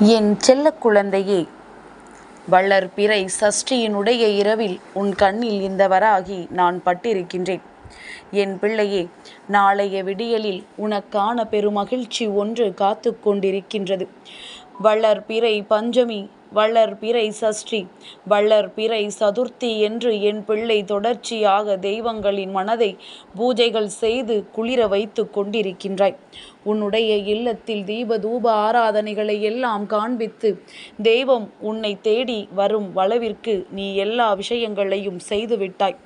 என் செல்ல குழந்தையே வளர்பிறை சஷ்டியினுடைய இரவில் உன் கண்ணில் இந்த வராகி நான் பட்டிருக்கின்றேன். என் பிள்ளையே நாளைய விடியலில் உனக்கான பெருமகிழ்ச்சி ஒன்று காத்து கொண்டிருக்கின்றது. வளர்பிறை பஞ்சமி வளர்பிறை சஷ்டி. வளர்பிறை சதுர்த்தி என்று என் பிள்ளை தொடர்ச்சியாக தெய்வங்களின் மனதை பூஜைகள் செய்து குளிர வைத்து கொண்டிருக்கின்றாய். உன்னுடைய இல்லத்தில் தீப தூப ஆராதனைகளை எல்லாம் காண்பித்து தெய்வம் உன்னை தேடி வரும் வளவிற்கு நீ எல்லா விஷயங்களையும் செய்துவிட்டாய்.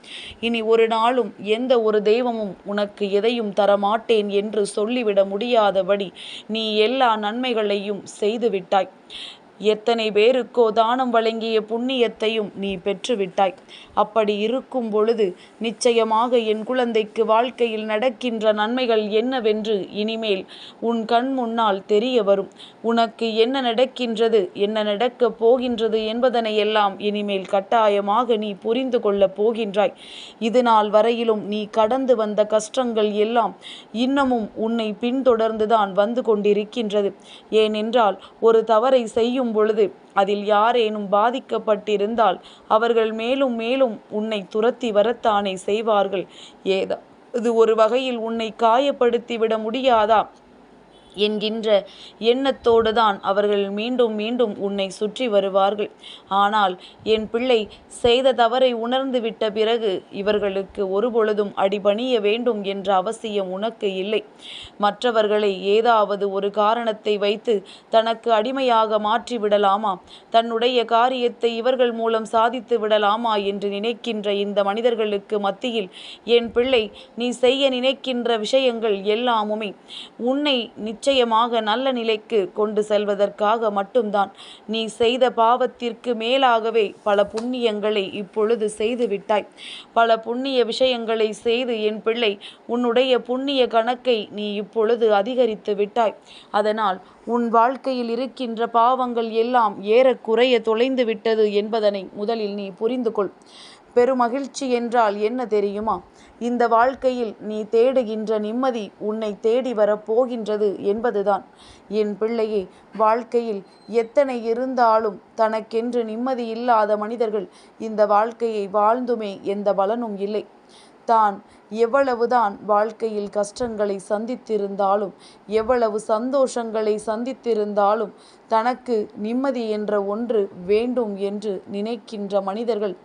இனி ஒரு நாளும் எந்த ஒரு தெய்வமும் உனக்கு எதையும் தரமாட்டேன் என்று சொல்லிவிட முடியாதபடி நீ எல்லா நன்மைகளையும் செய்துவிட்டாய். எத்தனை பேருக்கோ தானம் வழங்கிய புண்ணியத்தையும் நீ பெற்றுவிட்டாய். அப்படி இருக்கும் பொழுது நிச்சயமாக என் குழந்தைக்கு வாழ்க்கையில் நடக்கின்ற நன்மைகள் என்னவென்று இனிமேல் உன் கண் முன்னால் தெரிய வரும். உனக்கு என்ன நடக்கின்றது என்ன நடக்கப் போகின்றது என்பதனை எல்லாம் இனிமேல் கட்டாயமாக நீ புரிந்து கொள்ளப் போகின்றாய். இது நாள் வரையிலும் நீ கடந்து வந்த கஷ்டங்கள் எல்லாம் இன்னமும் உன்னை பின்தொடர்ந்துதான் வந்து கொண்டிருக்கின்றது. ஏனென்றால் ஒரு தவறை செய்யும் பொழுது அதில் யாரேனும் பாதிக்கப்பட்டிருந்தால் அவர்கள் மேலும் மேலும் உன்னை துரத்தி வரத்தானே செய்வார்கள். ஏதா இது ஒரு வகையில் உன்னை காயப்படுத்திவிட முடியாதா? என்கின்ற எண்ணத்தோடு தான் அவர்கள் மீண்டும் மீண்டும் உன்னை சுற்றி வருவார்கள். ஆனால் என் பிள்ளை செய்த தவறை உணர்ந்து விட்ட பிறகு இவர்களுக்கு ஒருபொழுதும் அடிபணிய வேண்டும் என்ற அவசியம் உனக்கு இல்லை. மற்றவர்களை ஏதாவது ஒரு காரணத்தை வைத்து தனக்கு அடிமையாக மாற்றி விடலாமா? தன்னுடைய காரியத்தை இவர்கள் மூலம் சாதித்து விடலாமா என்று நினைக்கின்ற இந்த மனிதர்களுக்கு மத்தியில் என் பிள்ளை நீ செய்ய நினைக்கின்ற விஷயங்கள் எல்லாமுமே உன்னை நிச்சயமாக நல்ல நிலைக்கு கொண்டு செல்வதற்காக மட்டும்தான். நீ செய்த பாவத்திற்கு மேலாகவே பல புண்ணியங்களை இப்பொழுது செய்து விட்டாய் பல புண்ணிய விஷயங்களை செய்து என் பிள்ளை உன்னுடைய புண்ணிய கணக்கை நீ இப்பொழுது அதிகரித்து விட்டாய். அதனால் உன் வாழ்க்கையில் இருக்கின்ற பாவங்கள் எல்லாம் ஏறக்குறைய தொலைந்து விட்டது என்பதனை முதலில் நீ புரிந்து கொள் பெருமகிழ்ச்சி என்றால் என்ன தெரியுமா? இந்த வாழ்க்கையில் நீ தேடுகின்ற நிம்மதி உன்னை தேடி வரப்போகின்றது என்பதுதான். என் பிள்ளையே வாழ்க்கையில் எத்தனை இருந்தாலும் தனக்கென்று நிம்மதி இல்லாத மனிதர்கள் இந்த வாழ்க்கையை வாழ்ந்துமே எந்த பலனும் இல்லை. தான். எவ்வளவுதான் வாழ்க்கையில் கஷ்டங்களை சந்தித்திருந்தாலும் எவ்வளவு சந்தோஷங்களை சந்தித்திருந்தாலும் தனக்கு நிம்மதி என்ற ஒன்று வேண்டும் என்று நினைக்கின்ற மனிதர்கள்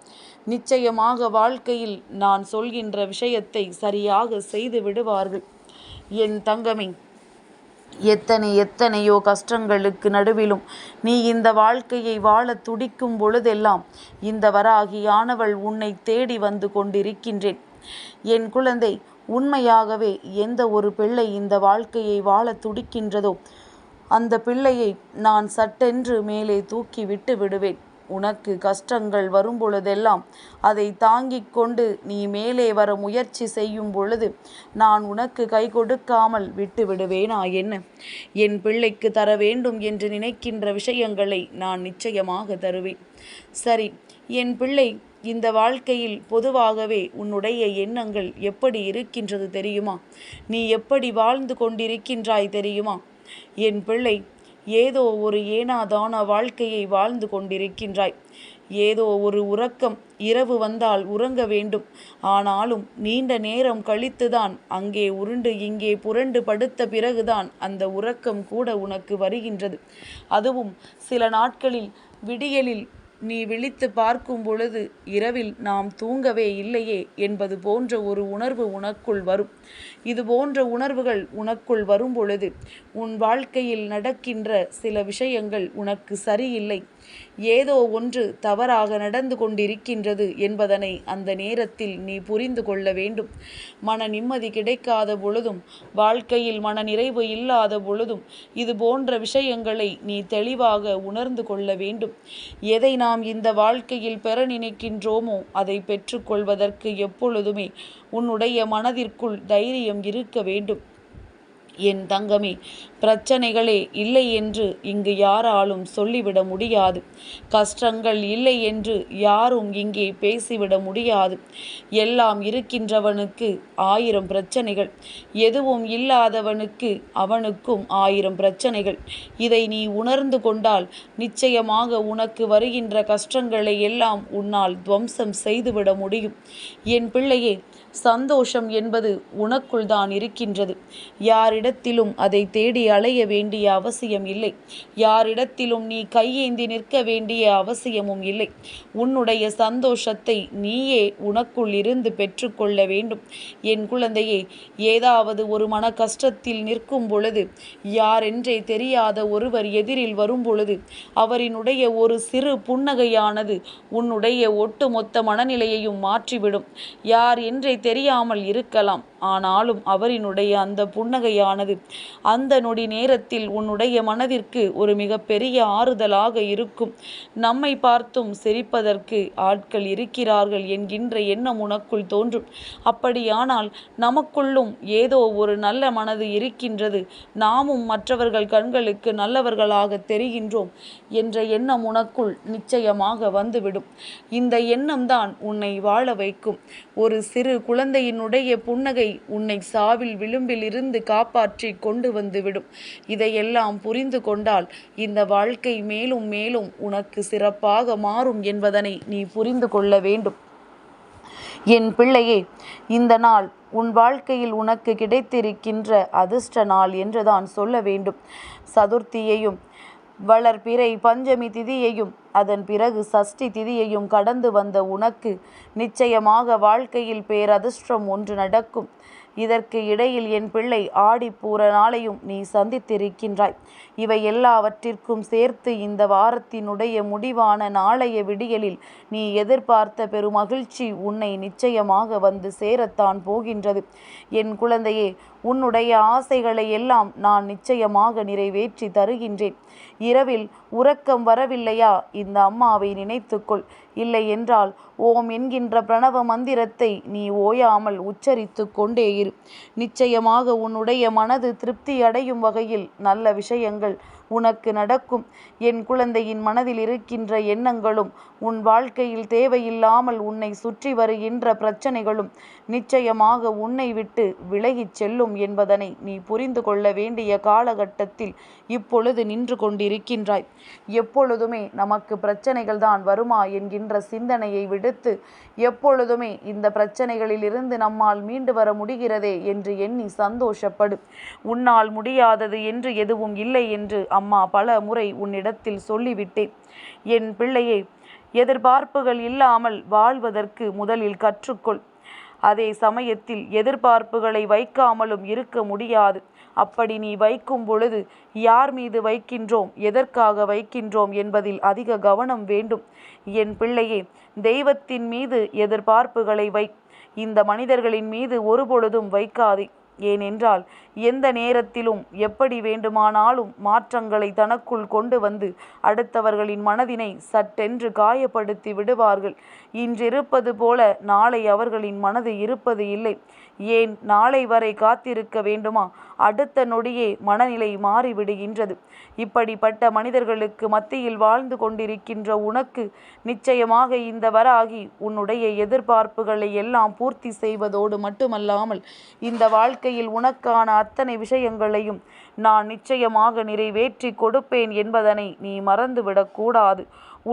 நிச்சயமாக வாழ்க்கையில் நான் சொல்கின்ற விஷயத்தை சரியாக செய்து விடுவார்கள். என் தங்கமே எத்தனை எத்தனையோ கஷ்டங்களுக்கு நடுவிலும் நீ இந்த வாழ்க்கையை வாழ துடிக்கும் பொழுதெல்லாம் இந்த வராகியானவள் உன்னை தேடி வந்து கொண்டிருக்கின்றேன். என் குழந்தை உண்மையாகவே எந்த ஒரு பிள்ளை இந்த வாழ்க்கையை வாழ துடிக்கின்றதோ அந்த பிள்ளையை நான் சட்டென்று மேலே தூக்கி விட்டு விடுவேன். உனக்கு கஷ்டங்கள் வரும்பொழுதெல்லாம் அதை தாங்கிக் கொண்டு நீ மேலே வர முயற்சி செய்யும் பொழுது நான் உனக்கு கை கொடுக்காமல் விட்டு விடுவேனா என்ன? என் பிள்ளைக்கு தர வேண்டும் என்று நினைக்கின்ற விஷயங்களை நான் நிச்சயமாக தருவேன். சரி என் பிள்ளை இந்த வாழ்க்கையில் பொதுவாகவே உன்னுடைய எண்ணங்கள் எப்படி இருக்கின்றது தெரியுமா? நீ எப்படி வாழ்ந்து கொண்டிருக்கின்றாய் தெரியுமா? என் பிள்ளை ஏதோ ஒரு ஏனாதான வாழ்க்கையை வாழ்ந்து கொண்டிருக்கின்றாய். ஏதோ ஒரு உறக்கம் இரவு வந்தால் உறங்க வேண்டும். ஆனாலும் நீண்ட நேரம் கழித்துதான் அங்கே உருண்டு இங்கே புரண்டு படுத்த பிறகுதான் அந்த உறக்கம் கூட உனக்கு வருகின்றது. அதுவும் சில நாட்களில் விடியலில் நீ விழித்து பார்க்கும் பொழுது இரவில் நாம் தூங்கவே இல்லையே என்பது போன்ற ஒரு உணர்வு உனக்குள் வரும். இது போன்ற உணர்வுகள் உனக்குள் வரும் பொழுது உன் வாழ்க்கையில் நடக்கின்ற சில விஷயங்கள் உனக்கு சரியில்லை. ஏதோ ஒன்று தவறாக நடந்து கொண்டிருக்கின்றது என்பதனை அந்த நேரத்தில் நீ புரிந்து கொள்ள வேண்டும். மன நிம்மதி கிடைக்காத பொழுதும் வாழ்க்கையில் மன நிறைவு இல்லாத பொழுதும் இது போன்ற விஷயங்களை நீ தெளிவாக உணர்ந்து கொள்ள வேண்டும். எதை நாம் இந்த வாழ்க்கையில் பெற நினைக்கின்றோமோ அதை பெற்றுக்கொள்வதற்கு எப்பொழுதுமே உன்னுடைய மனதிற்குள் தைரியம் இருக்க வேண்டும். என் தங்கமே பிரச்சனைகளே இல்லை என்று இங்கு யாராலும் சொல்லிவிட முடியாது. கஷ்டங்கள் இல்லை என்று யாரும் இங்கே பேசிவிட முடியாது. எல்லாம் இருக்கின்றவனுக்கு ஆயிரம் பிரச்சனைகள் எதுவும் இல்லாதவனுக்கு அவனுக்கும் ஆயிரம் பிரச்சனைகள். இதை நீ உணர்ந்து கொண்டால் நிச்சயமாக உனக்கு வருகின்ற கஷ்டங்களை எல்லாம் உன்னால் துவம்சம் செய்துவிட முடியும். என் பிள்ளையே சந்தோஷம் என்பது உனக்குள் தான் இருக்கின்றது. யாரிடத்திலும் அதை தேடி அலைய வேண்டிய அவசியம் இல்லை. யாரிடத்திலும் நீ கையேந்தி நிற்க வேண்டிய அவசியமும் இல்லை. உன்னுடைய சந்தோஷத்தை நீயே உனக்குள் இருந்து பெற்றுக்கொள்ள வேண்டும். என் குழந்தையே ஏதாவது ஒரு மன கஷ்டத்தில் நிற்கும் பொழுது யாரென்றே தெரியாத ஒருவர் எதிரில் வரும் பொழுது அவரினுடைய ஒரு சிறு புன்னகையானது உன்னுடைய ஒட்டுமொத்த மனநிலையையும் மாற்றிவிடும். யார் என்றே தெரியாமல் இருக்கலாம். ஆனாலும் அவரினுடைய அந்த புன்னகையானது அந்த நொடி நேரத்தில் உன்னுடைய மனதிற்கு ஒரு மிகப்பெரிய ஆறுதலாக இருக்கும். நம்மை பார்த்தும் சிரிப்பதற்கு ஆட்கள் இருக்கிறார்கள் என்கின்ற எண்ணம் உனக்குள் தோன்றும். அப்படியானால் நமக்குள்ளும் ஏதோ ஒரு நல்ல மனது இருக்கின்றது. நாமும் மற்றவர்கள் கண்களுக்கு நல்லவர்களாக தெரிகின்றோம் என்ற எண்ணம் உனக்குள் நிச்சயமாக வந்துவிடும். இந்த எண்ணம்தான் உன்னை வாழ வைக்கும். ஒரு சிறு குழந்தையினுடைய புன்னகை உன்னை சாவில் விளிம்பில் இருந்து காப்பாற்றி கொண்டு வந்துவிடும். இதையெல்லாம் புரிந்து கொண்டால் இந்த வாழ்க்கை மேலும் மேலும் உனக்கு சிறப்பாக மாறும் என்பதனை நீ புரிந்து கொள்ள வேண்டும். என் பிள்ளையே இந்த நாள் உன் வாழ்க்கையில் உனக்கு கிடைத்திருக்கின்ற அதிர்ஷ்ட நாள் என்றுதான் சொல்ல வேண்டும். சதுர்த்தியையும் வளர்பிறை பஞ்சமி திதியையும் அதன் பிறகு சஷ்டி திதியையும் கடந்து வந்த உனக்கு நிச்சயமாக வாழ்க்கையில் பேரதிர்ஷ்டம் ஒன்று நடக்கும். இதற்கு இடையில் என் பிள்ளை ஆடிப்பூர நாளையும் நீ சந்தித்திருக்கின்றாய். இவை எல்லாவற்றிற்கும் சேர்த்து இந்த வாரத்தினுடைய முடிவான நாளைய விடியலில் நீ எதிர்பார்த்த பெருமகிழ்ச்சி உன்னை நிச்சயமாக வந்து சேரத்தான் போகின்றது. என் குழந்தையே உன்னுடைய ஆசைகளை எல்லாம் நான் நிச்சயமாக நிறைவேற்றி தருகின்றேன். இரவில் உறக்கம் வரவில்லையா? இந்த அம்மாவை நினைத்துக்கொள். இல்லை என்றால் ஓம் என்கின்ற பிரணவ மந்திரத்தை நீ ஓயாமல் உச்சரித்து கொண்டே இரு. நிச்சயமாக உன்னுடைய மனது திருப்தி அடையும் வகையில் நல்ல விஷயங்கள் உனக்கு நடக்கும். என் குழந்தையின் மனதில் இருக்கின்ற எண்ணங்களும் உன் வாழ்க்கையில் தேவையில்லாமல் உன்னை சுற்றி வருகின்ற பிரச்சனைகளும் நிச்சயமாக உன்னை விட்டு விலகிச் செல்லும் என்பதனை நீ புரிந்து கொள்ள வேண்டிய காலகட்டத்தில் இப்பொழுது நின்று கொண்டிருக்கின்றாய். எப்பொழுதுமே நமக்கு பிரச்சனைகள் தான் வருமா என்கின்ற சிந்தனையை விடுத்து எப்பொழுதுமே இந்த பிரச்சனைகளில் இருந்து நம்மால் மீண்டு வர முடிகிறதே என்று எண்ணி சந்தோஷப்படும் உன்னால் முடியாதது என்று எதுவும் இல்லை என்று அம்மா பல முறை உன்னிடத்தில் சொல்லிவிட்டேன். என் பிள்ளையே எதிர்பார்ப்புகள் இல்லாமல் வாழ்வதற்கு முதலில் கற்றுக்கொள். அதே சமயத்தில் எதிர்பார்ப்புகளை வைக்காமலும் இருக்க முடியாது. அப்படி நீ வைக்கும் பொழுது யார் மீது வைக்கின்றோம் எதற்காக வைக்கின்றோம் என்பதில் அதிக கவனம் வேண்டும். என் பிள்ளையே தெய்வத்தின் மீது எதிர்பார்ப்புகளை வை. இந்த மனிதர்களின் மீது ஒருபொழுதும் வைக்காதே. ஏனென்றால் எந்த நேரத்திலும் எப்படி வேண்டுமானாலும் மாற்றங்களை தனக்குள் கொண்டு வந்து அடுத்தவர்களின் மனதினை சட்டென்று காயப்படுத்தி விடுவார்கள். இன்றிருப்பது போல நாளை அவர்களின் மனது இருப்பது இல்லை. ஏன் நாளை வரை காத்திருக்க வேண்டுமா? அடுத்த நொடியே மனநிலை மாறிவிடுகின்றது. இப்படிப்பட்ட மனிதர்களுக்கு மத்தியில் வாழ்ந்து கொண்டிருக்கின்ற உனக்கு நிச்சயமாக இந்த வராகி உன்னுடைய எதிர்பார்ப்புகளை எல்லாம் பூர்த்தி செய்வதோடு மட்டுமல்லாமல் இந்த வாழ்க்கையில் உனக்கான அத்தனை விஷயங்களையும் நான் நிச்சயமாக நிறைவேற்றி கொடுப்பேன் என்பதனை நீ மறந்துவிடக்கூடாது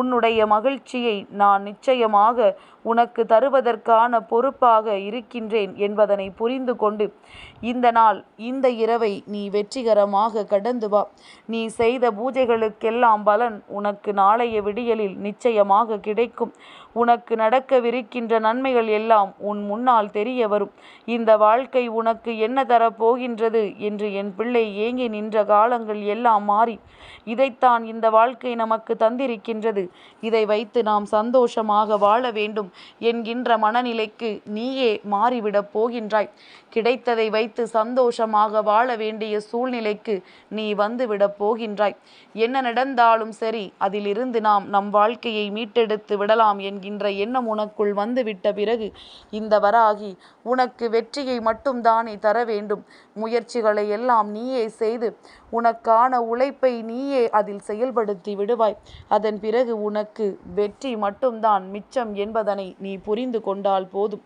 உன்னுடைய மகிழ்ச்சியை நான் நிச்சயமாக உனக்கு தருவதற்கான பொறுப்பாக இருக்கின்றேன் என்பதனை புரிந்து கொண்டு இந்த நாள் இந்த இரவை நீ வெற்றிகரமாக கடந்து வா. நீ செய்த பூஜைகளுக்கெல்லாம் பலன் உனக்கு நாளைய விடியலில் நிச்சயமாக கிடைக்கும். உனக்கு நடக்கவிருக்கின்ற நன்மைகள் எல்லாம் உன் முன்னால் தெரிய வரும். இந்த வாழ்க்கை உனக்கு என்ன தரப்போகின்றது? என்று என் பிள்ளை ஏங்கி நின்ற காலங்கள் எல்லாம் மாறி இதைத்தான் இந்த வாழ்க்கை நமக்கு தந்திருக்கின்றது. இதை வைத்து நாம் சந்தோஷமாக வாழ வேண்டும் என்கின்ற மனநிலைக்கு நீயே மாறிவிடப் போகின்றாய். கிடைத்ததை வைத்து சந்தோஷமாக வாழ வேண்டிய சூழ்நிலைக்கு நீ வந்துவிடப் போகின்றாய். என்ன நடந்தாலும் சரி அதிலிருந்து நாம் நம் வாழ்க்கையை மீட்டெடுத்து விடலாம் என்கிற என்கின்ற எண்ணம் உனக்குள் வந்துவிட்ட பிறகு இந்த வராகி உனக்கு வெற்றியை மட்டும்தானே தர வேண்டும். முயற்சிகளை எல்லாம் நீயே செய்து உனக்கான உழைப்பை நீயே அதில் செயல்படுத்தி விடுவாய். அதன் பிறகு உனக்கு வெற்றி மட்டும்தான் மிச்சம் என்பதனை நீ புரிந்து கொண்டால் போதும்.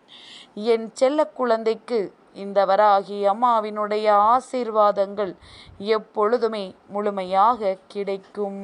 என் செல்ல குழந்தைக்கு இந்த வராகி அம்மாவினுடைய ஆசீர்வாதங்கள் எப்பொழுதுமே முழுமையாக கிடைக்கும்.